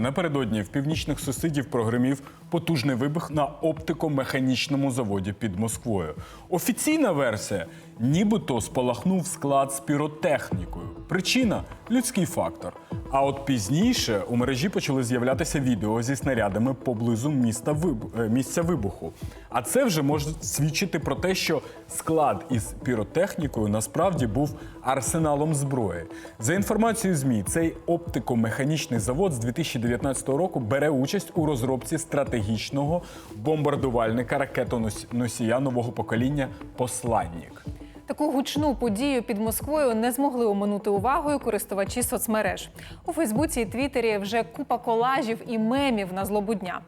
Напередодні в північних сусідів прогримів потужний вибух на оптико-механічному заводі під Москвою. Офіційна версія нібито спалахнув склад з піротехнікою. Причина людський фактор. А от пізніше у мережі почали з'являтися відео зі снарядами поблизу міста вибу- е, місця вибуху. А це вже може свідчити про те, що склад із піротехнікою насправді був арсеналом зброї. За інформацією ЗМІ, цей оптико-механічний завод з 2019 року бере участь у розробці стратегічного бомбардувальника ракетоносія нового покоління Посланнік. Таку гучну подію під Москвою не змогли оминути увагою користувачі соцмереж. У Фейсбуці і Твіттері вже купа колажів і мемів на злобу дня.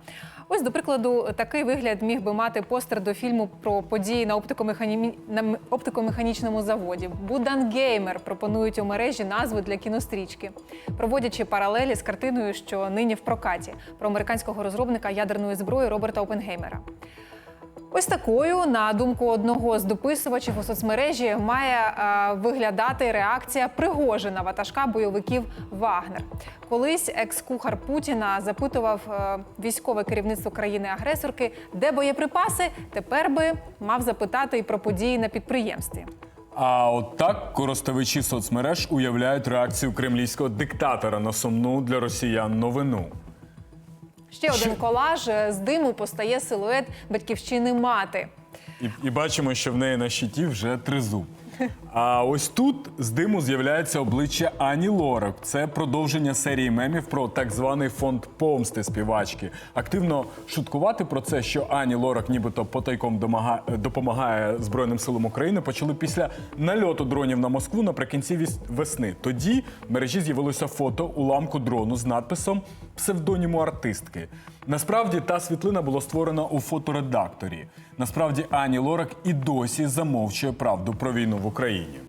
Ось, до прикладу, такий вигляд міг би мати постер до фільму про події на оптикомехані... оптикомеханічному заводі. Будангеймер пропонують у мережі назви для кінострічки, проводячи паралелі з картиною, що нині в прокаті про американського розробника ядерної зброї Роберта Опенгеймера. Ось такою, на думку одного з дописувачів у соцмережі, має е, виглядати реакція Пригожина ватажка бойовиків Вагнер. Колись екс-кухар Путіна запитував е, військове керівництво країни-агресорки, де боєприпаси. Тепер би мав запитати і про події на підприємстві. А от так користувачі соцмереж уявляють реакцію кремлівського диктатора на сумну для росіян новину. Ще один колаж е, з диму постає силует батьківщини мати. І, і бачимо, що в неї на щиті вже тризуб. А ось тут з диму з'являється обличчя Ані Лорак. Це продовження серії мемів про так званий фонд помсти співачки. Активно шуткувати про це, що Ані Лорак нібито потайком допомагає Збройним силам України, почали після нальоту дронів на Москву наприкінці весни. Тоді в мережі з'явилося фото уламку дрону з надписом псевдоніму артистки. Насправді та світлина була створена у фоторедакторі. Насправді Ані Лорак і досі замовчує правду про війну в Україні.